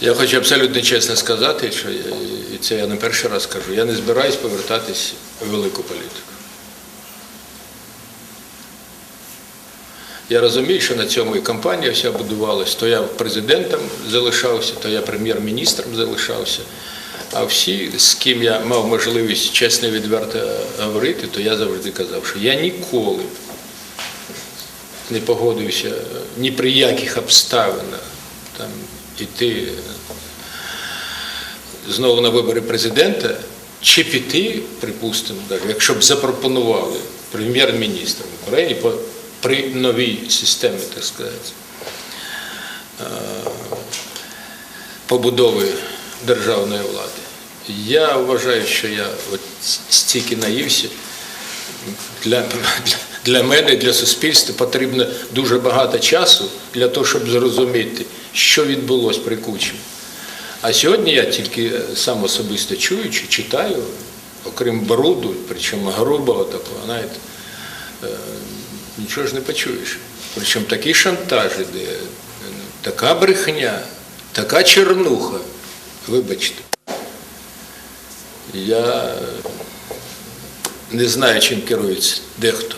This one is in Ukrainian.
Я хочу абсолютно чесно сказати, що я- і це я не перший раз кажу, я не збираюсь повертатись в велику політику. Я розумію, що на цьому і кампанія вся будувалась, то я президентом залишався, то я прем'єр-міністром залишався. А всі, з ким я мав можливість чесно і відверто говорити, то я завжди казав, що я ніколи не погодився ні при яких обставинах там, іти знову на вибори президента, чи піти, припустимо, навіть, якщо б запропонували прем'єр-міністром України при новій системі, так сказати, е, побудови державної влади. Я вважаю, що я от стільки наївся. Для, для, для мене, для суспільства потрібно дуже багато часу для того, щоб зрозуміти, що відбулося при Кучмі. А сьогодні я тільки сам особисто чуючи, читаю, окрім бруду, причому грубого такого, знаєте, е, нічого ж не почуєш. Причому такий шантаж іде, е, така брехня, така чернуха. Вибачте. Я не знаю, чим керується дехто.